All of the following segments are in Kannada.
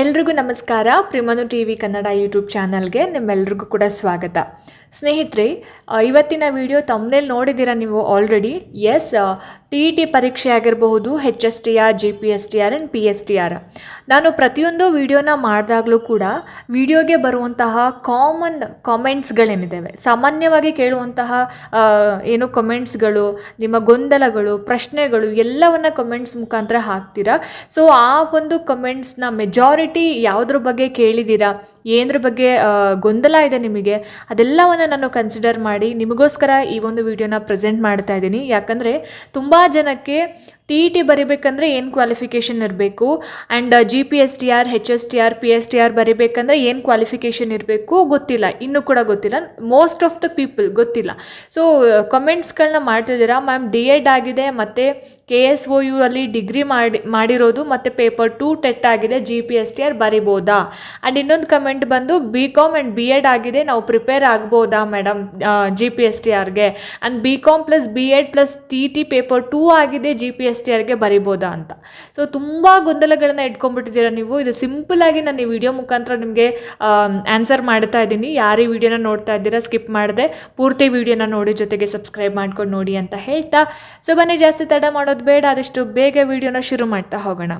ಎಲ್ರಿಗೂ ನಮಸ್ಕಾರ. ಪ್ರಿಮನು ಟಿ ವಿ ಕನ್ನಡ ಯೂಟ್ಯೂಬ್ ಚಾನಲ್ಗೆ ನಿಮ್ಮೆಲ್ರಿಗೂ ಕೂಡ ಸ್ವಾಗತ. ಸ್ನೇಹಿತರೆ ಇವತ್ತಿನ ವಿಡಿಯೋ ತಮ್ಮನೇಲಿ ನೋಡಿದ್ದೀರಾ ನೀವು already S T E T ಪರೀಕ್ಷೆ ಆಗಿರಬಹುದು H S T R G P S T R and P S T R ನಾನು ಪ್ರತಿಯೊಂದು ವಿಡಿಯೋನ ಮಾಡಿದಾಗಲೂ ಕೂಡ ವಿಡಿಯೋಗೆ ಬರುವಂತಹ ಕಾಮನ್ ಕಾಮೆಂಟ್ಸ್ಗಳೇನಿದ್ದಾವೆ ಸಾಮಾನ್ಯವಾಗಿ ಕೇಳುವಂತಹ ಏನು ಕಮೆಂಟ್ಸ್ಗಳು ನಿಮ್ಮ ಗೊಂದಲಗಳು, ಪ್ರಶ್ನೆಗಳು ಎಲ್ಲವನ್ನ ಕಮೆಂಟ್ಸ್ ಮುಖಾಂತರ ಹಾಕ್ತೀರಾ? ಸೊ ಆ ಒಂದು ಕಮೆಂಟ್ಸ್ನ ಮೆಜಾರಿಟಿ ಯಾವುದ್ರ ಬಗ್ಗೆ ಕೇಳಿದ್ದೀರಾ? ಏನದ್ರ ಬಗ್ಗೆ ಗೊಂದಲ ಇದೆ ನಿಮಗೆ, ಅದೆಲ್ಲವನ್ನು ನಾನು ಕನ್ಸಿಡರ್ ಮಾಡಿ ನಿಮಗೋಸ್ಕರ ಈ ಒಂದು ವಿಡಿಯೋನ ಪ್ರೆಸೆಂಟ್ ಮಾಡ್ತಾ ಇದ್ದೀನಿ. ಯಾಕಂದರೆ ತುಂಬ ಜನಕ್ಕೆ ಟಿ ಇ ಟಿ ಬರಿಬೇಕಂದ್ರೆ ಏನು ಕ್ವಾಲಿಫಿಕೇಷನ್ ಇರಬೇಕು? And G P S T R H S T R P S T R ಬರಿಬೇಕಂದ್ರೆ ಏನು ಕ್ವಾಲಿಫಿಕೇಷನ್ ಇರಬೇಕು? ಗೊತ್ತಿಲ್ಲ. ಇನ್ನೂ ಕೂಡ ಗೊತ್ತಿಲ್ಲ. ಮೋಸ್ಟ್ ಆಫ್ ದ ಪೀಪಲ್ ಗೊತ್ತಿಲ್ಲ. ಸೊ ಕಮೆಂಟ್ಸ್ಗಳನ್ನ ಮಾಡ್ತಿದ್ದೀರಾ? ಮ್ಯಾಮ್ ಡಿ ಎಡ್ ಆಗಿದೆ, ಮತ್ತು ಕೆ ಎಸ್ ಒ ಯು ಅಲ್ಲಿ ಡಿಗ್ರಿ ಮಾಡಿ, ಮಾಡಿರೋದು, ಮತ್ತು ಪೇಪರ್ ಟು ಟೆಟ್ ಆಗಿದೆ G P S T R ಬರಿಬೋದಾ? And ಇನ್ನೊಂದು ಕಮೆಂಟ್ ಬಂದು B Com and B Ed ಆಗಿದೆ, ನಾವು ಪ್ರಿಪೇರ್ ಆಗ್ಬೋದಾ madam G P S T ಆರ್ಗೆ and B Com plus B Ed plus T T paper two ಆಗಿದೆ ಜಿ ಪಿ ಎಸ್ ಟಿ ಆರ್ಗೆ ಬರಿಬೋದಾ ಅಂತ. ಸೊ ತುಂಬ ಗೊಂದಲಗಳನ್ನ ಇಟ್ಕೊಂಡ್ಬಿಟ್ಟಿದ್ದೀರಾ ನೀವು. ಇದು ಸಿಂಪಲ್ ಆಗಿ ನಾನು ಈ ವಿಡಿಯೋ ಮುಖಾಂತರ ನಿಮಗೆ ಆನ್ಸರ್ ಮಾಡ್ತಾ ಇದ್ದೀನಿ. ಯಾರು ಈ ವಿಡಿಯೋನ ನೋಡ್ತಾ ಇದ್ದೀರಾ ಸ್ಕಿಪ್ ಮಾಡಿದೆ. ಪೂರ್ತಿ ವಿಡಿಯೋನ ನೋಡಿ ಜೊತೆಗೆ ಸಬ್ಸ್ಕ್ರೈಬ್ ಮಾಡ್ಕೊಂಡು ನೋಡಿ ಅಂತ ಹೇಳ್ತಾ. ಸೊ ಬನ್ನಿ, ಜಾಸ್ತಿ ತಡ ಮಾಡೋದು ಬೇಡ. ಆದಷ್ಟು ಬೇಗ ವಿಡಿಯೋನ ಶುರು ಮಾಡ್ತಾ ಹೋಗೋಣ.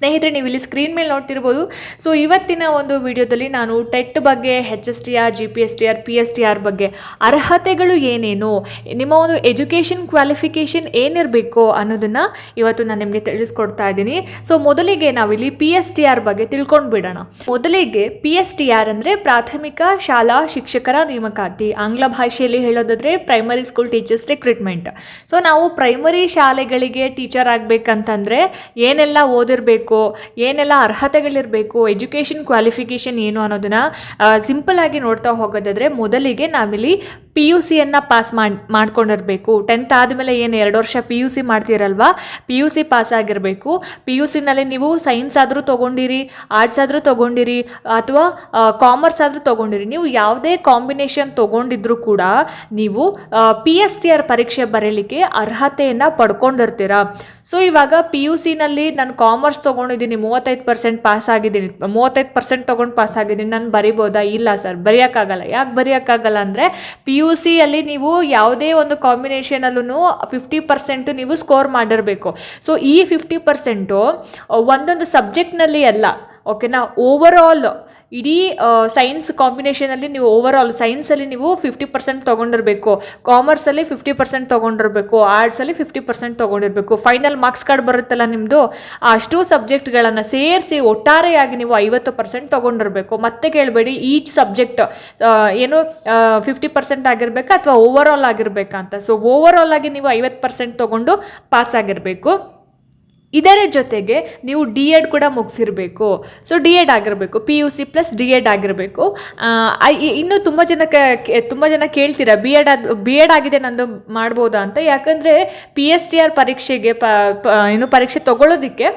ಸ್ನೇಹಿತರೆ, ನೀವು ಇಲ್ಲಿ ಸ್ಕ್ರೀನ್ ಮೇಲೆ ನೋಡ್ತಿರ್ಬೋದು. ಸೊ ಇವತ್ತಿನ ಒಂದು ವಿಡಿಯೋದಲ್ಲಿ ನಾನು ಟೆಟ್ ಬಗ್ಗೆ H S T R G P S T R P S T R ಬಗ್ಗೆ ಅರ್ಹತೆಗಳು ಏನೇನು, ನಿಮ್ಮ ಒಂದು ಎಜುಕೇಷನ್ ಕ್ವಾಲಿಫಿಕೇಷನ್ ಏನಿರಬೇಕು ಅನ್ನೋದನ್ನು ಇವತ್ತು ನಾನು ನಿಮಗೆ ತಿಳಿಸ್ಕೊಡ್ತಾ ಇದ್ದೀನಿ. ಸೊ ಮೊದಲಿಗೆ ನಾವಿಲ್ಲಿ ಪಿ ಎಸ್ ಟಿ ಆರ್ ಬಗ್ಗೆ ತಿಳ್ಕೊಂಡು ಬಿಡೋಣ ಮೊದಲಿಗೆ ಪಿ ಎಸ್ ಟಿ ಆರ್ ಅಂದರೆ ಪ್ರಾಥಮಿಕ ಶಾಲಾ ಶಿಕ್ಷಕರ ನೇಮಕಾತಿ. ಆಂಗ್ಲ ಭಾಷೆಯಲ್ಲಿ ಹೇಳೋದಾದ್ರೆ primary school teachers recruitment so ನಾವು ಪ್ರೈಮರಿ ಶಾಲೆಗಳಿಗೆ ಟೀಚರ್ ಆಗಬೇಕಂತಂದರೆ ಏನೆಲ್ಲ ಓದಿರಬೇಕು? ಏನೆಲ್ಲ ಅರ್ಹತೆಗಳಿರಬೇಕು ಎಜುಕೇಷನ್ ಕ್ವಾಲಿಫಿಕೇಷನ್ ಏನು ಅನ್ನೋದನ್ನ ಸಿಂಪಲ್ ಆಗಿ ನೋಡ್ತಾ ಹೋಗೋದಾದ್ರೆ ಮೊದಲಿಗೆ ನಾವಿಲ್ಲಿ ಪಿ ಯು ಸಿಯನ್ನು ಪಾಸ್ ಮಾಡಿ ಮಾಡ್ಕೊಂಡಿರಬೇಕು ಟೆಂತ್ ಆದಮೇಲೆ ಏನು ಎರಡು ವರ್ಷ ಪಿ ಯು ಸಿ ಮಾಡ್ತೀರಲ್ವಾ? ಪಿ ಯು ಸಿ ಪಾಸ್ ಆಗಿರಬೇಕು. ಪಿ ಯು ಸಿನಲ್ಲಿ ನೀವು ಸೈನ್ಸ್ ಆದರೂ ತೊಗೊಂಡಿರಿ ಆರ್ಟ್ಸ್ ಆದರೂ ತೊಗೊಂಡಿರಿ, ಅಥವಾ ಕಾಮರ್ಸ್ ಆದರೂ ತೊಗೊಂಡಿರಿ. ನೀವು ಯಾವುದೇ ಕಾಂಬಿನೇಷನ್ ತೊಗೊಂಡಿದ್ರೂ ಕೂಡ ನೀವು ಪಿ ಎಸ್ ಟಿ ಆರ್ ಪರೀಕ್ಷೆ ಬರೀಲಿಕ್ಕೆ ಅರ್ಹತೆಯನ್ನು ಪಡ್ಕೊಂಡಿರ್ತೀರಾ. ಸೊ ಇವಾಗ ಪಿ ಯು ಸಿನಲ್ಲಿ ನಾನು ಕಾಮರ್ಸ್ ತೊಗೊಂಡಿದ್ದೀನಿ, ಮೂವತ್ತೈದು ಪರ್ಸೆಂಟ್ ಪಾಸ್ ಆಗಿದ್ದೀನಿ. ಮೂವತ್ತೈದು ಪರ್ಸೆಂಟ್ ತೊಗೊಂಡು ಪಾಸ್ ಆಗಿದ್ದೀನಿ. ನಾನು ಬರಿಬೋದಾ? ಇಲ್ಲ ಸರ್ ಬರೆಯೋಕ್ಕಾಗಲ್ಲ. ಯಾಕೆ ಬರೆಯೋಕ್ಕಾಗಲ್ಲ ಅಂದರೆ ಪಿ ಯು ಸಿಯಲ್ಲಿ ನೀವು ಯಾವುದೇ ಒಂದು ಕಾಂಬಿನೇಷನಲ್ಲೂ ಫಿಫ್ಟಿ ಪರ್ಸೆಂಟು ನೀವು ಸ್ಕೋರ್ ಮಾಡಿರಬೇಕು. ಸೊ ಈ ಫಿಫ್ಟಿ ಪರ್ಸೆಂಟು ಒಂದೊಂದು ಸಬ್ಜೆಕ್ಟ್ನಲ್ಲಿ ಅಲ್ಲ ಓಕೆನಾ ಓವರ್ ಆಲ್ ಇಡೀ ಸೈನ್ಸ್ ಕಾಂಬಿನೇಷನಲ್ಲಿ ನೀವು ಓವರ್ ಆಲ್ ಸೈನ್ಸಲ್ಲಿ ನೀವು ಫಿಫ್ಟಿ ಪರ್ಸೆಂಟ್ ತೊಗೊಂಡಿರಬೇಕು. ಕಾಮರ್ಸಲ್ಲಿ ಫಿಫ್ಟಿ ಪರ್ಸೆಂಟ್ ತೊಗೊಂಡಿರಬೇಕು. ಆರ್ಟ್ಸಲ್ಲಿ ಫಿಫ್ಟಿ ಪರ್ಸೆಂಟ್ ತೊಗೊಂಡಿರಬೇಕು. ಫೈನಲ್ ಮಾರ್ಕ್ಸ್ ಕಾರ್ಡ್ ಬರುತ್ತಲ್ಲ ನಿಮ್ಮದು ಅಷ್ಟು ಸಬ್ಜೆಕ್ಟ್ಗಳನ್ನು ಸೇರಿಸಿ ಒಟ್ಟಾರೆಯಾಗಿ ನೀವು ಐವತ್ತು ಪರ್ಸೆಂಟ್ ತೊಗೊಂಡಿರಬೇಕು. ಮತ್ತೆ ಕೇಳಬೇಡಿ ಈಚ್ ಸಬ್ಜೆಕ್ಟ್ ಏನು ಫಿಫ್ಟಿ ಪರ್ಸೆಂಟ್ ಆಗಿರಬೇಕಾ ಅಥವಾ ಓವರ್ ಆಲ್ ಆಗಿರಬೇಕಾ ಅಂತ. ಸೊ ಓವರ್ ಆಗಿ ನೀವು ಐವತ್ತು ಪರ್ಸೆಂಟ್ ತೊಗೊಂಡು ಪಾಸ್ ಆಗಿರಬೇಕು. ಇದರ ಜೊತೆಗೆ ನೀವು ಡಿ ಎಡ್ ಕೂಡ ಮುಗಿಸಿರಬೇಕು. ಸೊ ಡಿ ಎಡ್ ಆಗಿರಬೇಕು. P U C plus D Ed ಆಗಿರಬೇಕು. ಇನ್ನೂ ತುಂಬ ಜನ ತುಂಬ ಜನ ಕೇಳ್ತೀರಾ ಬಿ ಎಡ್ ಅದು ಬಿ ಎಡ್ ಆಗಿದೆ ನಂದು ಮಾಡ್ಬೋದಾ ಅಂತ? ಯಾಕಂದರೆ ಪಿ ಎಸ್ ಟಿ ಆರ್ ಪರೀಕ್ಷೆಗೆ ಪ- ಏನು ಪರೀಕ್ಷೆ ತಗೊಳ್ಳೋದಕ್ಕೆ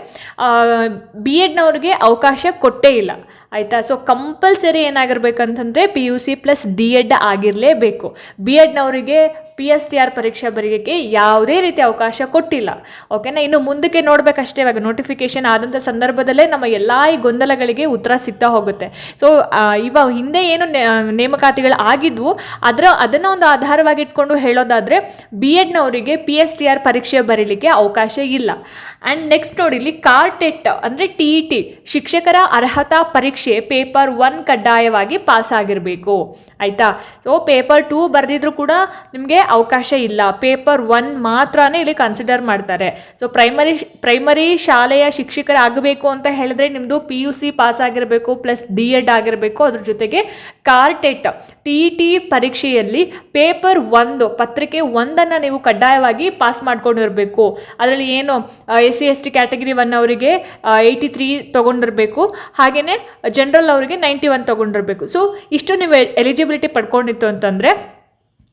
ಬಿ ಎಡ್ನವ್ರಿಗೆ ಅವಕಾಶ ಕೊಟ್ಟೇ ಇಲ್ಲ. ಆಯಿತಾ? So compulsory ಏನಾಗಿರ್ಬೇಕಂತಂದರೆ P U C plus D Ed ಆಗಿರಲೇಬೇಕು. B ಎಡ್ನವರಿಗೆ ಪಿ ಎಸ್ ಟಿ ಆರ್ ಪರೀಕ್ಷೆ ಬರೆಯೋಕ್ಕೆ ಯಾವುದೇ ರೀತಿ ಅವಕಾಶ ಕೊಟ್ಟಿಲ್ಲ. ಓಕೆನಾ ಇನ್ನು ಮುಂದಕ್ಕೆ ನೋಡಬೇಕಷ್ಟೇ ಇವಾಗ ನೋಟಿಫಿಕೇಶನ್ ಆದಂಥ ಸಂದರ್ಭದಲ್ಲೇ ನಮ್ಮ ಎಲ್ಲ ಈ ಗೊಂದಲಗಳಿಗೆ ಉತ್ತರ ಸಿಗ್ತಾ ಹೋಗುತ್ತೆ. ಸೊ ಇವಾಗ ಹಿಂದೆ ಏನು ನೇಮಕಾತಿಗಳು ಆಗಿದ್ವು, ಅದರ, ಅದನ್ನು ಒಂದು ಆಧಾರವಾಗಿ ಇಟ್ಕೊಂಡು ಹೇಳೋದಾದರೆ ಬಿ ಎಡ್ನವರಿಗೆ ಪಿ ಎಸ್ ಟಿ ಆರ್ ಪರೀಕ್ಷೆ ಬರೀಲಿಕ್ಕೆ ಅವಕಾಶ ಇಲ್ಲ. ಆ್ಯಂಡ್ ನೆಕ್ಸ್ಟ್ ನೋಡಿ, ಇಲ್ಲಿ ಕಾರ್ಟೆಟ್ ಅಂದರೆ ಟಿ ಇ ಟಿ ಶಿಕ್ಷಕರ ಅರ್ಹತಾ ಪರೀಕ್ಷೆ ಪೇಪರ್ ಒನ್ ಕಡ್ಡಾಯವಾಗಿ ಪಾಸ್ ಆಗಿರಬೇಕು ಆಯಿತಾ? ಸೊ ಪೇಪರ್ ಟೂ ಬರೆದಿದ್ರು ಕೂಡ ನಿಮಗೆ ಅವಕಾಶ ಇಲ್ಲ. ಪೇಪರ್ ಒನ್ ಮಾತ್ರನೇ ಇಲ್ಲಿ ಕನ್ಸಿಡರ್ ಮಾಡ್ತಾರೆ. ಸೊ ಪ್ರೈಮರಿ ಪ್ರೈಮರಿ ಶಾಲೆಯ ಶಿಕ್ಷಕರಾಗಬೇಕು ಅಂತ ಹೇಳಿದ್ರೆ ನಿಮ್ಮದು ಪಿ ಯು ಸಿ ಪಾಸ್ ಆಗಿರಬೇಕು ಪ್ಲಸ್ ಡಿ ಎಡ್ ಆಗಿರಬೇಕು, ಅದ್ರ ಜೊತೆಗೆ ಕಾರ್ಟೆಟ್ ಟಿ ಟಿ ಪರೀಕ್ಷೆಯಲ್ಲಿ ಪೇಪರ್ ಒಂದು, ಪತ್ರಿಕೆ ಒಂದನ್ನು ನೀವು ಕಡ್ಡಾಯವಾಗಿ ಪಾಸ್ ಮಾಡ್ಕೊಂಡಿರಬೇಕು. ಅದರಲ್ಲಿ ಏನು S C S T category one ಅವರಿಗೆ ಏಯ್ಟಿ ತ್ರೀ ತೊಗೊಂಡಿರಬೇಕು. ಹಾಗೆಯೇ ಜನರಲ್ ಅವರಿಗೆ ನೈಂಟಿ ಒನ್ ತೊಗೊಂಡಿರಬೇಕು. ಸೊ ಇಷ್ಟು ನೀವು ಎಲಿಜಿಬಿಲಿಟಿ ಪಡ್ಕೊಂಡಿತ್ತು ಅಂತಂದರೆ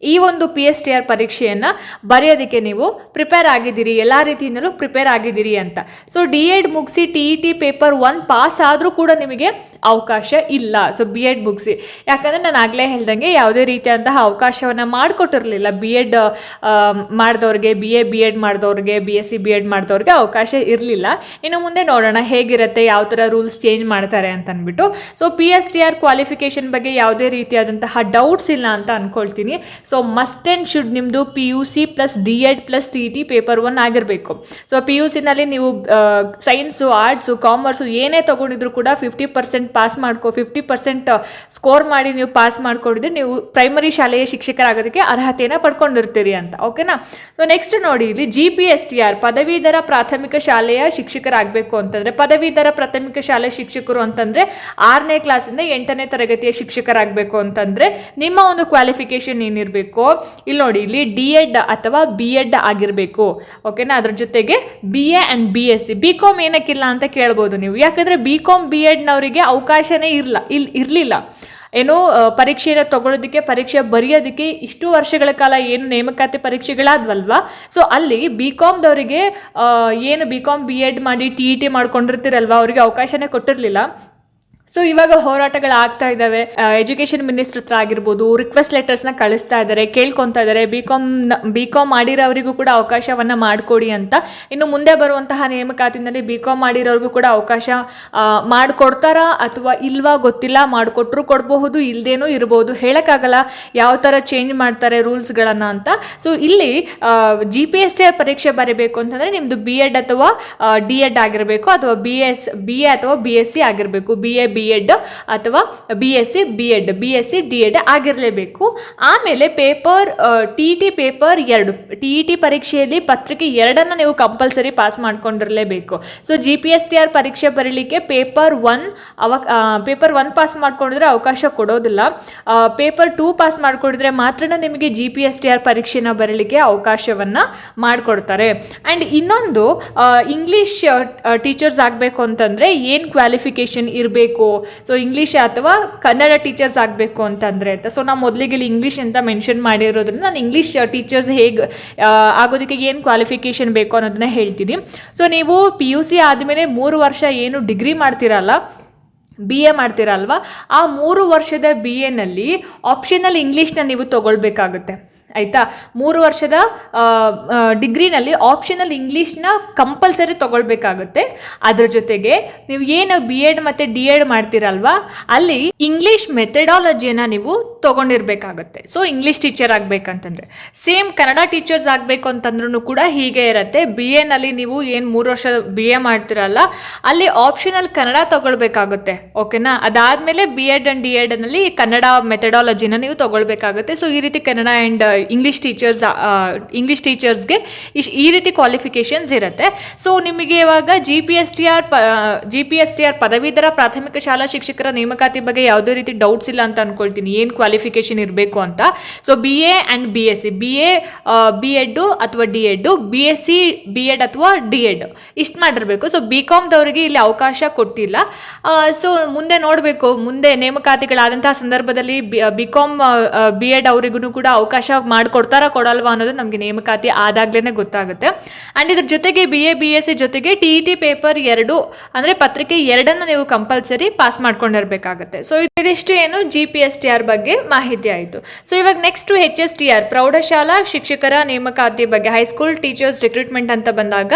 ಈ ಒಂದು ಪಿ ಎಸ್ ಟಿ ಆರ್ ಪರೀಕ್ಷೆಯನ್ನು ಬರೆಯೋದಕ್ಕೆ ನೀವು ಪ್ರಿಪೇರ್ ಆಗಿದ್ದೀರಿ, ಎಲ್ಲ ರೀತಿಯಿಂದಲೂ ಪ್ರಿಪೇರ್ ಆಗಿದ್ದೀರಿ ಅಂತ. ಸೊ ಡಿ ಎಡ್ ಮುಗಿಸಿ T E T paper one pass ಆದರೂ ಕೂಡ ನಿಮಗೆ ಅವಕಾಶ ಇಲ್ಲ. ಸೊ ಬಿ ಎಡ್ ಮುಗಿಸಿ ಯಾಕಂದರೆ ನಾನು ಆಗಲೇ ಹೇಳ್ದಂಗೆ ಯಾವುದೇ ರೀತಿಯಾದಂತಹ ಅವಕಾಶವನ್ನು ಮಾಡಿಕೊಟ್ಟಿರಲಿಲ್ಲ. ಬಿ ಎಡ್ ಮಾಡಿದವ್ರಿಗೆ B A B Ed ಮಾಡಿದವ್ರಿಗೆ B S C B Ed ಮಾಡಿದವ್ರಿಗೆ ಅವಕಾಶ ಇರಲಿಲ್ಲ. ಇನ್ನು ಮುಂದೆ ನೋಡೋಣ ಹೇಗಿರುತ್ತೆ, ಯಾವ ಥರ ರೂಲ್ಸ್ ಚೇಂಜ್ ಮಾಡ್ತಾರೆ ಅಂತ ಅಂದ್ಬಿಟ್ಟು so P S T R qualification ಬಗ್ಗೆ ಯಾವುದೇ ರೀತಿಯಾದಂತಹ ಡೌಟ್ಸ್ ಇಲ್ಲ ಅಂತ ಅಂದ್ಕೊಳ್ತೀನಿ ಸೊ ಮಸ್ಟ್ ಆ್ಯಂಡ್ ಶುಡ್ ನಿಮ್ಮದು P U C plus D Ed plus T T paper one ಆಗಿರಬೇಕು. ಸೊ ಪಿ ಯು ಸಿನಲ್ಲಿ ನೀವು ಸೈನ್ಸು ಆರ್ಟ್ಸು ಕಾಮರ್ಸು ಏನೇ ತೊಗೊಂಡಿದ್ರು ಕೂಡ ಫಿಫ್ಟಿ ಪರ್ಸೆಂಟ್ ಪಾಸ್ ಮಾಡ್ಕೊ ಫಿಫ್ಟಿ ಪರ್ಸೆಂಟ್ ಸ್ಕೋರ್ ಮಾಡಿ ನೀವು ಪಾಸ್ ಮಾಡ್ಕೊಂಡಿದ್ರೆ ನೀವು ಪ್ರೈಮರಿ ಶಾಲೆಯ ಶಿಕ್ಷಕರಾಗೋದಕ್ಕೆ ಅರ್ಹತೆಯನ್ನು ಪಡ್ಕೊಂಡಿರ್ತೀರಿ ಅಂತ. ಓಕೆನಾ ಸೊ ನೆಕ್ಸ್ಟ್ ನೋಡಿ ಇಲ್ಲಿ G P S T R ಪದವೀಧರ ಪ್ರಾಥಮಿಕ ಶಾಲೆಯ ಶಿಕ್ಷಕರಾಗಬೇಕು ಅಂತಂದರೆ, ಪದವೀಧರ ಪ್ರಾಥಮಿಕ ಶಾಲೆ ಶಿಕ್ಷಕರು ಅಂತಂದರೆ ಆರನೇ ಕ್ಲಾಸಿಂದ ಎಂಟನೇ ತರಗತಿಯ ಶಿಕ್ಷಕರಾಗಬೇಕು ಅಂತಂದರೆ, ನಿಮ್ಮ ಒಂದು ಕ್ವಾಲಿಫಿಕೇಷನ್ ಏನಿರಬೇಕು? ಇಲ್ಲಿ ನೋಡಿ, ಇಲ್ಲಿ ಡಿ ಎಡ್ ಅಥವಾ ಬಿ ಎಡ್ ಆಗಿರಬೇಕು. ಓಕೆನಾ ಅದ್ರ ಜೊತೆಗೆ B A and B S C B com ಏನಕ್ಕಿಲ್ಲ ಅಂತ ಕೇಳ್ಬೋದು ನೀವು. ಯಾಕಂದರೆ ಬಿ ಕಾಮ್ ಬಿ ಎಡ್ನವರಿಗೆ ಅವಕಾಶನೇ ಇರಲ್ಲ ಇಲ್ಲಿ ಇರಲಿಲ್ಲ. ಏನು ಪರೀಕ್ಷೆನ ತಗೊಳ್ಳೋದಕ್ಕೆ ಪರೀಕ್ಷೆ ಬರೆಯೋದಕ್ಕೆ ಇಷ್ಟು ವರ್ಷಗಳ ಕಾಲ ಏನು ನೇಮಕಾತಿ ಪರೀಕ್ಷೆಗಳಾದ್ವಲ್ವಾ? ಸೊ ಅಲ್ಲಿ ಬಿ ಕಾಮ್ದವರಿಗೆ ಏನು ಬಿ ಕಾಮ್ ಬಿ ಎಡ್ ಮಾಡಿ ಟಿ ಇ ಟಿ ಮಾಡ್ಕೊಂಡಿರ್ತೀರಲ್ವ? ಅವರಿಗೆ ಅವಕಾಶನೇ ಕೊಟ್ಟಿರಲಿಲ್ಲ. ಸೊ ಇವಾಗ ಹೋರಾಟಗಳು ಆಗ್ತಾ ಇದ್ದಾವೆ ಎಜುಕೇಷನ್ ಮಿನಿಸ್ಟರ್ ಹತ್ರ ಆಗಿರ್ಬೋದು ರಿಕ್ವೆಸ್ಟ್ ಲೆಟರ್ಸ್ನ ಕಳಿಸ್ತಾ ಇದ್ದಾರೆ, ಕೇಳ್ಕೊತಾ ಇದ್ದಾರೆ. ಬಿ ಕಾಮ್ ಬಿ ಕಾಮ್ ಮಾಡಿರೋರಿಗೂ ಕೂಡ ಅವಕಾಶವನ್ನು ಮಾಡಿಕೊಡಿ ಅಂತ. ಇನ್ನು ಮುಂದೆ ಬರುವಂತಹ ನೇಮಕಾತಿನಲ್ಲಿ ಬಿ ಕಾಮ್ ಮಾಡಿರೋರಿಗೂ ಕೂಡ ಅವಕಾಶ ಮಾಡಿಕೊಡ್ತಾರಾ ಅಥವಾ ಇಲ್ವಾ ಗೊತ್ತಿಲ್ಲ, ಮಾಡಿಕೊಟ್ರು ಕೊಡಬಹುದು, ಇಲ್ದೇನೂ ಇರ್ಬೋದು. ಹೇಳೋಕ್ಕಾಗಲ್ಲ ಯಾವ ಥರ ಚೇಂಜ್ ಮಾಡ್ತಾರೆ ರೂಲ್ಸ್ಗಳನ್ನು ಅಂತ. ಸೊ ಇಲ್ಲಿ G P S T R ಪರೀಕ್ಷೆ ಬರೀಬೇಕು ಅಂತಂದರೆ ನಿಮ್ಮದು ಬಿ ಎಡ್ ಅಥವಾ ಡಿ ಎಡ್ ಆಗಿರಬೇಕು ಅಥವಾ ಬಿ ಎಸ್ ಬಿ ಎ ಅಥವಾ ಬಿ ಎಸ್ ಸಿ ಆಗಿರಬೇಕು. ಬಿ ಎ ಎಡ್ ಅಥವಾ B S C B Ed B S C D Ed ಆಗಿರಲೇಬೇಕು ಆಮೇಲೆ ಪೇಪರ್ ಟಿ ಟಿ ಪೇಪರ್ ಎರಡು ಟಿ ಇ ಟಿ ಪರೀಕ್ಷೆಯಲ್ಲಿ ಪತ್ರಿಕೆ ಎರಡನ್ನು ನೀವು compulsory pass ಮಾಡ್ಕೊಂಡಿರಲೇಬೇಕು. So G P S T R ಪರೀಕ್ಷೆ ಬರೀಲಿಕ್ಕೆ ಪೇಪರ್ ಒನ್ ಅವ ಪೇಪರ್ ಒನ್ ಪಾಸ್ ಮಾಡ್ಕೊಂಡಿದ್ರೆ ಅವಕಾಶ ಕೊಡೋದಿಲ್ಲ. ಪೇಪರ್ ಟೂ ಪಾಸ್ ಮಾಡ್ಕೊಂಡಿದ್ರೆ ಮಾತ್ರ ನಿಮಗೆ G P S T R ಪರೀಕ್ಷೆನ ಬರೀಲಿಕ್ಕೆ ಅವಕಾಶವನ್ನು ಮಾಡಿಕೊಡ್ತಾರೆ. ಆ್ಯಂಡ್ ಇನ್ನೊಂದು ಇಂಗ್ಲೀಷ್ ಟೀಚರ್ಸ್ ಆಗಬೇಕು ಅಂತಂದರೆ ಏನು ಕ್ವಾಲಿಫಿಕೇಷನ್ ಇರಬೇಕು? ಸೊ ಇಂಗ್ಲೀಷ್ ಅಥವಾ ಕನ್ನಡ ಟೀಚರ್ಸ್ ಆಗಬೇಕು ಅಂತಂದರೆ ಅಂತ. ಸೊ ನಾವು ಮೊದಲಿಗೆ ಇಲ್ಲಿ ಇಂಗ್ಲೀಷ್ ಅಂತ ಮೆನ್ಷನ್ ಮಾಡಿರೋದ್ರಿಂದ ನಾನು ಇಂಗ್ಲೀಷ್ ಟೀಚರ್ಸ್ ಹೇಗೆ ಆಗೋದಕ್ಕೆ ಏನು ಕ್ವಾಲಿಫಿಕೇಷನ್ ಬೇಕು ಅನ್ನೋದನ್ನ ಹೇಳ್ತೀನಿ. ಸೊ ನೀವು ಪಿ ಯು ಸಿ ಆದಮೇಲೆ ಮೂರು ವರ್ಷ ಏನು ಡಿಗ್ರಿ ಮಾಡ್ತೀರಲ್ಲ ಬಿ ಎ ಮಾಡ್ತೀರಲ್ವ, ಆ ಮೂರು ವರ್ಷದ ಬಿ ಎನಲ್ಲಿ ಆಪ್ಷನಲ್ ಇಂಗ್ಲೀಷ್ನ ನೀವು ತೊಗೊಳ್ಬೇಕಾಗುತ್ತೆ. ಆಯಿತಾ? ಮೂರು ವರ್ಷದ ಡಿಗ್ರಿನಲ್ಲಿ ಆಪ್ಷನಲ್ ಇಂಗ್ಲೀಷ್ನ ಕಂಪಲ್ಸರಿ ತೊಗೊಳ್ಬೇಕಾಗುತ್ತೆ. ಅದ್ರ ಜೊತೆಗೆ ನೀವು ಏನು ಬಿ ಎಡ್ ಮತ್ತು ಡಿ ಎಡ್ ಮಾಡ್ತೀರಲ್ವಾ? ಅಲ್ಲಿ ಇಂಗ್ಲೀಷ್ ಮೆಥಡಾಲಜಿಯನ್ನು ನೀವು ತೊಗೊಂಡಿರ್ಬೇಕಾಗುತ್ತೆ. ಸೊ ಇಂಗ್ಲೀಷ್ ಟೀಚರ್ ಆಗಬೇಕಂತಂದರೆ. ಸೇಮ್ ಕನ್ನಡ ಟೀಚರ್ಸ್ ಆಗಬೇಕು ಅಂತಂದ್ರೂ ಕೂಡ ಹೀಗೆ ಇರುತ್ತೆ. ಬಿ ಎನಲ್ಲಿ ನೀವು ಏನು ಮೂರು ವರ್ಷ ಬಿ ಎ ಮಾಡ್ತಿರಲ್ಲ, ಅಲ್ಲಿ ಆಪ್ಷನಲ್ ಕನ್ನಡ ತೊಗೊಳ್ಬೇಕಾಗುತ್ತೆ. ಓಕೆನಾ ಅದಾದಮೇಲೆ ಬಿ ಎಡ್ ಆ್ಯಂಡ್ ಡಿ ಎಡ್ನಲ್ಲಿ ಕನ್ನಡ ಮೆಥಡಾಲಜಿನ ನೀವು ತೊಗೊಳ್ಬೇಕಾಗುತ್ತೆ. ಸೊ ಈ ರೀತಿ Kannada and English teachers English ಟೀಚರ್ಸ್ಗೆ ಇಶ್, ಈ ರೀತಿ ಕ್ವಾಲಿಫಿಕೇಷನ್ಸ್ ಇರುತ್ತೆ. ಸೊ ನಿಮಗೆ ಇವಾಗ G P S T R ಪ G P S T R ಪದವೀಧರ ಪ್ರಾಥಮಿಕ ಶಾಲಾ ಶಿಕ್ಷಕರ ನೇಮಕಾತಿ ಬಗ್ಗೆ ಯಾವುದೇ ರೀತಿ ಡೌಟ್ಸ್ ಇಲ್ಲ ಅಂತ ಅನ್ಕೊಳ್ತೀನಿ. ಏನು ಕ್ವಾಲಿಫಿಕೇಷನ್ ಇರಬೇಕು ಅಂತ. So B A and B S C B A B Ed ಅಥವಾ D Ed B S C B Ed ಅಥವಾ ಡಿ ಎಡ್ ಇಷ್ಟು ಮಾಡಿರಬೇಕು. ಸೊ ಬಿ ಕಾಮ್ದವರಿಗೆ ಇಲ್ಲಿ ಅವಕಾಶ ಕೊಟ್ಟಿಲ್ಲ. ಸೊ ಮುಂದೆ ನೋಡಬೇಕು. ಮುಂದೆ ನೇಮಕಾತಿಗಳಾದಂತಹ ಸಂದರ್ಭದಲ್ಲಿ ಬಿ ಕಾಮ್ ಬಿ ಎಡ್ ಅವರಿಗೂ ಕೂಡ ಅವಕಾಶ ಮಾಡಿಕೊಡ್ತಾರಾ, ಕೊಡಲ್ವಾ ಅನ್ನೋದು ನಮಗೆ ನೇಮಕಾತಿ ಆದಾಗ್ಲೇ ಗೊತ್ತಾಗುತ್ತೆ. ಆ್ಯಂಡ್ ಇದ್ರ ಜೊತೆಗೆ B A B S C ಜೊತೆಗೆ ಟಿ ಇ ಟಿ ಪೇಪರ್ ಎರಡು, ಅಂದರೆ ಪತ್ರಿಕೆ ಎರಡನ್ನು ನೀವು ಕಂಪಲ್ಸರಿ ಪಾಸ್ ಮಾಡ್ಕೊಂಡಿರಬೇಕಾಗುತ್ತೆ. ಸೊ ಇದಿಷ್ಟು ಏನು G P S T R ಬಗ್ಗೆ. ಮಾಹಿತಿ ಆಯಿತು. ಸೊ ಇವಾಗ next H S T R ಪ್ರೌಢಶಾಲಾ ಶಿಕ್ಷಕರ ನೇಮಕಾತಿ ಬಗ್ಗೆ ಹೈಸ್ಕೂಲ್ ಟೀಚರ್ಸ್ ರಿಕ್ರೂಟ್ಮೆಂಟ್ ಅಂತ ಬಂದಾಗ,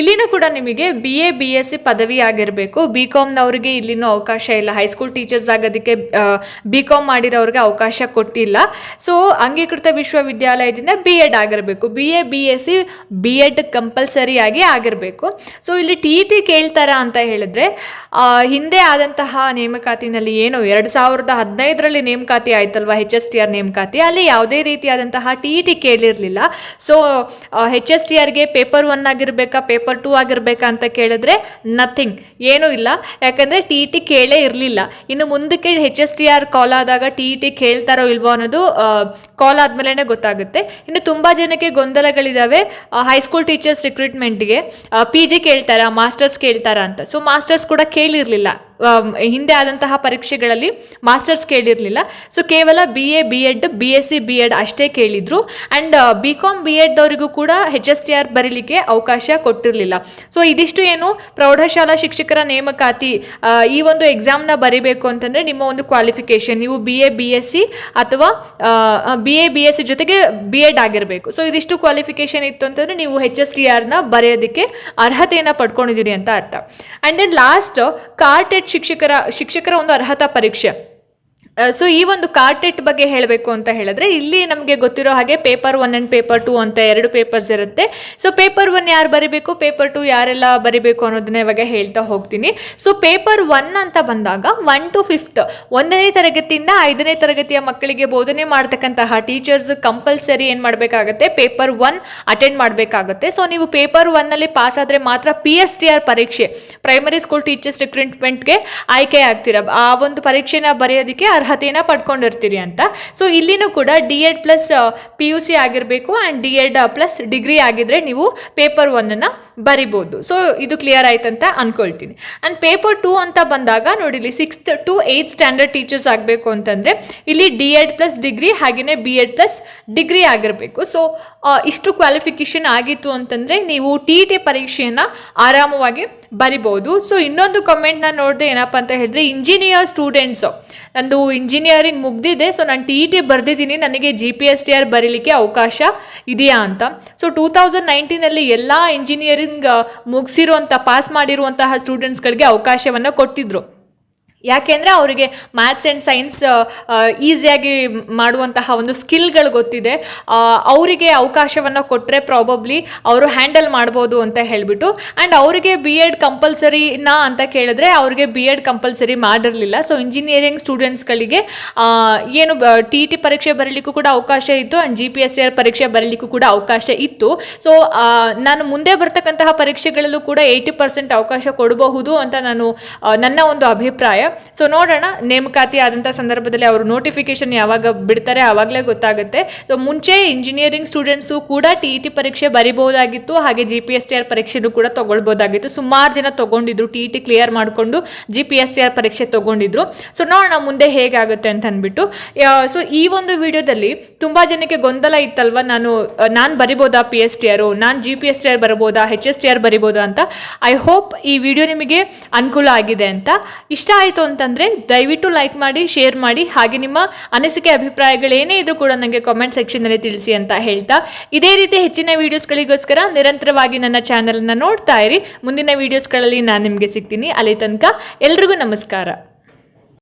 ಇಲ್ಲಿನೂ ಕೂಡ ನಿಮಗೆ B A B S C ಪದವಿ ಆಗಿರಬೇಕು. ಬಿ ಕಾಮ್ನವ್ರಿಗೆ ಇಲ್ಲಿನೂ ಅವಕಾಶ ಇಲ್ಲ. ಹೈಸ್ಕೂಲ್ ಟೀಚರ್ಸ್ ಆಗೋದಕ್ಕೆ ಬಿ ಕಾಮ್ ಮಾಡಿರೋರಿಗೆ ಅವಕಾಶ ಕೊಟ್ಟಿಲ್ಲ. ಸೊ ಅಂಗೀಕೃತ ವಿಶ್ವವಿದ್ಯಾಲಯದಿಂದ ಬಿ ಎಡ್ ಆಗಿರಬೇಕು. B A B S C B Ed ಕಂಪಲ್ಸರಿಯಾಗಿ ಆಗಿರಬೇಕು. ಸೊ ಇಲ್ಲಿ ಟಿ ಟಿ ಕೇಳ್ತಾರ ಅಂತ ಹೇಳಿದ್ರೆ ಹಿಂದೆ ಆದಂತಹ ನೇಮಕಾತಿನಲ್ಲಿ ಏನು, ಎರಡು ಸಾವಿರದ ಹದಿನೈದರಲ್ಲಿ ನೇಮಕಾತಿ ಆಯ್ತಲ್ವಾ ಹೆಚ್ ಎಸ್ ಟಿ ಆರ್ ನೇಮಕಾತಿ ಅಲ್ಲಿ ಯಾವುದೇ ರೀತಿಯಾದಂತಹ ಟಿ ಟಿ ಕೇಳಿರಲಿಲ್ಲ. ಸೊ ಹೆಚ್ ಎಸ್ ಟಿ ಆರ್ಗೆ ಪೇಪರ್ ಒನ್ ಆಗಿರಬೇಕಾ ಪೇಪರ್ ಟೂ ಆಗಿರಬೇಕಾ ಅಂತ ಕೇಳಿದ್ರೆ ನಥಿಂಗ್ ಏನೂ ಇಲ್ಲ. ಯಾಕಂದರೆ ಟಿ ಟಿ ಕೇಳೇ ಇರಲಿಲ್ಲ. ಇನ್ನು ಮುಂದಕ್ಕೆ H S T R call ಆದಾಗ ಟಿ ಟಿ ಕೇಳ್ತಾರೋ ಇಲ್ವೋ ಅನ್ನೋದು ಕಾಲ್ ಆದಮೇಲೆ ಗೊತ್ತಾಗುತ್ತೆ. ಇನ್ನು ತುಂಬ ಜನಕ್ಕೆ ಗೊಂದಲಗಳಿದ್ದಾವೆ ಹೈಸ್ಕೂಲ್ ಟೀಚರ್ಸ್ ರಿಕ್ರೂಟ್ಮೆಂಟ್ಗೆ ಪಿ ಜಿ ಕೇಳ್ತಾರಾ ಮಾಸ್ಟರ್ಸ್ ಕೇಳ್ತಾರಾ ಅಂತ. ಸೊ ಮಾಸ್ಟರ್ಸ್ ಕೂಡ ಕೇಳಿರಲಿಲ್ಲ. ಹಿಂದೆ ಆದಂತಹ ಪರೀಕ್ಷೆಗಳಲ್ಲಿ ಮಾಸ್ಟರ್ಸ್ ಕೇಳಿರಲಿಲ್ಲ. ಸೊ ಕೇವಲ B A B Ed B S C B Ed ಅಷ್ಟೇ ಕೇಳಿದ್ರು. ಆ್ಯಂಡ್ ಬಿ ಕಾಮ್ ಬಿ ಎಡ್ದವರಿಗೂ ಕೂಡ ಹೆಚ್ ಎಸ್ ಟಿ ಆರ್ ಬರೀಲಿಕ್ಕೆ ಅವಕಾಶ ಕೊಟ್ಟಿರಲಿಲ್ಲ. ಸೊ ಇದಿಷ್ಟು ಏನು ಪ್ರೌಢಶಾಲಾ ಶಿಕ್ಷಕರ ನೇಮಕಾತಿ ಈ ಒಂದು ಎಕ್ಸಾಮ್ನ ಬರೀಬೇಕು ಅಂತಂದರೆ ನಿಮ್ಮ ಒಂದು ಕ್ವಾಲಿಫಿಕೇಷನ್ ನೀವು B A B S C ಅಥವಾ B A B S C ಜೊತೆಗೆ ಬಿ ಎಡ್ ಆಗಿರಬೇಕು. ಸೊ ಇದಿಷ್ಟು ಕ್ವಾಲಿಫಿಕೇಷನ್ ಇತ್ತು ಅಂತಂದರೆ ನೀವು ಹೆಚ್ ಎಸ್ ಟಿ ಆರ್ನ ಬರೆಯೋದಕ್ಕೆ ಅರ್ಹತೆಯನ್ನು ಪಡ್ಕೊಂಡಿದ್ದೀರಿ ಅಂತ ಅರ್ಥ. ಆ್ಯಂಡ್ ದೆನ್ ಲಾಸ್ಟ್ ಕಾರ್ಟೆಡ್ ಶಿಕ್ಷಕರ ಶಿಕ್ಷಕರ ಒಂದು ಅರ್ಹತಾ ಪರೀಕ್ಷೆ. ಸೊ ಈ ಒಂದು ಕಾರ್ಟೆಟ್ ಬಗ್ಗೆ ಹೇಳಬೇಕು ಅಂತ ಹೇಳಿದ್ರೆ, ಇಲ್ಲಿ ನಮಗೆ ಗೊತ್ತಿರೋ ಹಾಗೆ paper one and paper two ಅಂತ ಎರಡು ಪೇಪರ್ಸ್ ಇರುತ್ತೆ. ಸೊ ಪೇಪರ್ ಒನ್ ಯಾರು ಬರಿಬೇಕು, ಪೇಪರ್ ಟು ಯಾರೆಲ್ಲ ಬರಿಬೇಕು ಅನ್ನೋದನ್ನ ಇವಾಗ ಹೇಳ್ತಾ ಹೋಗ್ತೀನಿ. ಸೊ ಪೇಪರ್ ಒನ್ ಅಂತ ಬಂದಾಗ, ಒನ್ ಟು ಫಿಫ್ತ್, ಒಂದನೇ ತರಗತಿಯಿಂದ ಐದನೇ ತರಗತಿಯ ಮಕ್ಕಳಿಗೆ ಬೋಧನೆ ಮಾಡ್ತಕ್ಕಂತಹ ಟೀಚರ್ಸ್ ಕಂಪಲ್ಸರಿ ಏನು ಮಾಡಬೇಕಾಗತ್ತೆ, ಪೇಪರ್ ಒನ್ ಅಟೆಂಡ್ ಮಾಡಬೇಕಾಗುತ್ತೆ. ಸೊ ನೀವು ಪೇಪರ್ ಒನ್ನಲ್ಲಿ ಪಾಸ್ ಆದರೆ ಮಾತ್ರ ಪಿ ಎಸ್ ಟಿ ಆರ್ ಪರೀಕ್ಷೆ ಪ್ರೈಮರಿ ಸ್ಕೂಲ್ ಟೀಚರ್ಸ್ ರಿಕ್ರೂಟ್ಮೆಂಟ್ಗೆ ಆಯ್ಕೆ ಆಗ್ತೀರ. ಆ ಒಂದು ಪರೀಕ್ಷೆನ ಬರೆಯೋದಕ್ಕೆ ಅರ್ಹತೆಯನ್ನು ಪಡ್ಕೊಂಡಿರ್ತೀರಿ ಅಂತ. ಸೊ ಇಲ್ಲಿನೂ ಕೂಡ D Ed plus P U C ಆಗಿರಬೇಕು and D Ed plus degree ಆಗಿದ್ರೆ ನೀವು ಪೇಪರ್ ಒನ್ನನ್ನು ಬರಿಬೋದು. ಸೊ ಇದು ಕ್ಲಿಯರ್ ಆಯ್ತಂತ ಅಂದ್ಕೊಳ್ತೀನಿ ಆ್ಯಂಡ್ ಪೇಪರ್ ಟೂ ಅಂತ ಬಂದಾಗ ನೋಡಿ ಇಲ್ಲಿ sixth to eighth standard teachers ಆಗಬೇಕು ಅಂತಂದರೆ ಇಲ್ಲಿ ಡಿ ಎಡ್ ಪ್ಲಸ್ ಡಿಗ್ರಿ ಹಾಗೆಯೇ ಬಿ ಎಡ್ ಪ್ಲಸ್ ಡಿಗ್ರಿ ಆಗಿರಬೇಕು. ಸೊ ಇಷ್ಟು ಕ್ವಾಲಿಫಿಕೇಷನ್ ಆಗಿತ್ತು ಅಂತಂದರೆ ನೀವು ಟಿ ಟಿ ಪರೀಕ್ಷೆಯನ್ನು ಆರಾಮವಾಗಿ ಬರಿಬೋದು. ಸೊ ಇನ್ನೊಂದು ಕಮೆಂಟ್ನ ನೋಡಿದೆ ಏನಪ್ಪ ಅಂತ ಹೇಳಿದ್ರೆ ಇಂಜಿನಿಯರ್ ಸ್ಟೂಡೆಂಟ್ಸು ನಂದು ಇಂಜಿನಿಯರಿಂಗ್ ಮುಗ್ದಿದೆ. ಸೊ ನಾನು ಟಿ ಇ ಟಿ ಬರೆದಿದ್ದೀನಿ. ನನಗೆ G P S T R ಬರೀಲಿಕ್ಕೆ ಅವಕಾಶ ಇದೆಯಾ ಅಂತ. ಸೊ ಟೂ ತೌಸಂಡ್ ನೈನ್ಟೀನಲ್ಲಿ ಎಲ್ಲ ಇಂಜಿನಿಯರಿಂಗ್ ಮುಗಿಸಿರುವಂಥ ಪಾಸ್ ಮಾಡಿರುವಂತಹ ಸ್ಟೂಡೆಂಟ್ಸ್ಗಳಿಗೆ ಅವಕಾಶವನ್ನು ಕೊಟ್ಟಿದ್ರು. ಯಾಕೆಂದರೆ ಅವರಿಗೆ ಮ್ಯಾಥ್ಸ್ ಆ್ಯಂಡ್ ಸೈನ್ಸ್ ಈಸಿಯಾಗಿ ಮಾಡುವಂತಹ ಒಂದು ಸ್ಕಿಲ್ಗಳು ಗೊತ್ತಿದೆ. ಅವರಿಗೆ ಅವಕಾಶವನ್ನು ಕೊಟ್ಟರೆ ಪ್ರಾಬಬ್ಲಿ ಅವರು ಹ್ಯಾಂಡಲ್ ಮಾಡ್ಬೋದು ಅಂತ ಹೇಳಿಬಿಟ್ಟು ಆ್ಯಂಡ್ ಅವರಿಗೆ ಬಿ ಎಡ್ ಕಂಪಲ್ಸರಿನಾ ಅಂತ ಕೇಳಿದ್ರೆ ಅವರಿಗೆ ಬಿ ಎಡ್ ಕಂಪಲ್ಸರಿ ಮಾಡಿರಲಿಲ್ಲ. ಸೊ ಇಂಜಿನಿಯರಿಂಗ್ ಸ್ಟೂಡೆಂಟ್ಸ್ಗಳಿಗೆ ಏನು ಟಿ ಟಿ ಪರೀಕ್ಷೆ ಬರಲಿಕ್ಕೂ ಕೂಡ ಅವಕಾಶ ಇತ್ತು and G P S C R ಪರೀಕ್ಷೆ ಬರಲಿಕ್ಕೂ ಕೂಡ ಅವಕಾಶ ಇತ್ತು. ಸೊ ನಾನು ಮುಂದೆ ಬರ್ತಕ್ಕಂತಹ ಪರೀಕ್ಷೆಗಳಲ್ಲೂ ಕೂಡ ಏಯ್ಟಿ ಪರ್ಸೆಂಟ್ ಅವಕಾಶ ಕೊಡಬಹುದು ಅಂತ ನಾನು ನನ್ನ ಒಂದು ಅಭಿಪ್ರಾಯ. ಸೊ ನೋಡೋಣ. ನೇಮಕಾತಿ ಆದಂಥ ಸಂದರ್ಭದಲ್ಲಿ ಅವರು ನೋಟಿಫಿಕೇಶನ್ ಯಾವಾಗ ಬಿಡ್ತಾರೆ ಆವಾಗಲೇ ಗೊತ್ತಾಗುತ್ತೆ. ಸೊ ಮುಂಚೆ ಇಂಜಿನಿಯರಿಂಗ್ ಸ್ಟೂಡೆಂಟ್ಸು ಕೂಡ ಟಿ ಇ ಟಿ ಪರೀಕ್ಷೆ ಬರಿಬಹುದಾಗಿತ್ತು. ಹಾಗೆ G P S T R ಪರೀಕ್ಷೆನೂ ಕೂಡ ತೊಗೊಳ್ಬೋದಾಗಿತ್ತು ಸುಮಾರು ಜನ ತಗೊಂಡಿದ್ರು. ಟಿ ಇ ಟಿ ಕ್ಲಿಯರ್ ಮಾಡಿಕೊಂಡು G P S T R ಪರೀಕ್ಷೆ ತಗೊಂಡಿದ್ರು. ಸೊ ನೋಡೋಣ ಮುಂದೆ ಹೇಗಾಗುತ್ತೆ ಅಂತ ಅಂದ್ಬಿಟ್ಟು ಸೊ ಈ ಒಂದು ವಿಡಿಯೋದಲ್ಲಿ ತುಂಬ ಜನಕ್ಕೆ ಗೊಂದಲ ಇತ್ತಲ್ವ? ನಾನು ನಾನು ಬರಿಬೋದಾ ಪಿ ಎಸ್ ಟಿ ಆರು ನಾನು G P S T R ಬರ್ಬೋದಾ? ಹೆಚ್ ಎಸ್ ಟಿ ಆರ್ ಬರಿಬೋದಾ ಅಂತ. ಐ ಹೋಪ್ ಈ ವಿಡಿಯೋ ನಿಮಗೆ ಅನುಕೂಲ ಆಗಿದೆ ಅಂತ. ಇಷ್ಟ ಆಯಿತು ಅಂತಂದರೆ ದಯವಿಟ್ಟು ಲೈಕ್ ಮಾಡಿ ಶೇರ್ ಮಾಡಿ, ಹಾಗೆ ನಿಮ್ಮ ಅನಿಸಿಕೆ ಅಭಿಪ್ರಾಯಗಳೇನೇ ಇದ್ರೂ ಕೂಡ ನನಗೆ ಕಾಮೆಂಟ್ ಸೆಕ್ಷನಲ್ಲಿ ತಿಳಿಸಿ ಅಂತ ಹೇಳ್ತಾ. ಇದೇ ರೀತಿ ಹೆಚ್ಚಿನ ವೀಡಿಯೋಸ್ಗಳಿಗೋಸ್ಕರ ನಿರಂತರವಾಗಿ ನನ್ನ ಚಾನಲನ್ನು ನೋಡ್ತಾ ಇರಿ. ಮುಂದಿನ ವೀಡಿಯೋಸ್ಗಳಲ್ಲಿ ನಾನು ನಿಮಗೆ ಸಿಗ್ತೀನಿ. ಅಲ್ಲಿ ತನಕ ಎಲ್ರಿಗೂ ನಮಸ್ಕಾರ.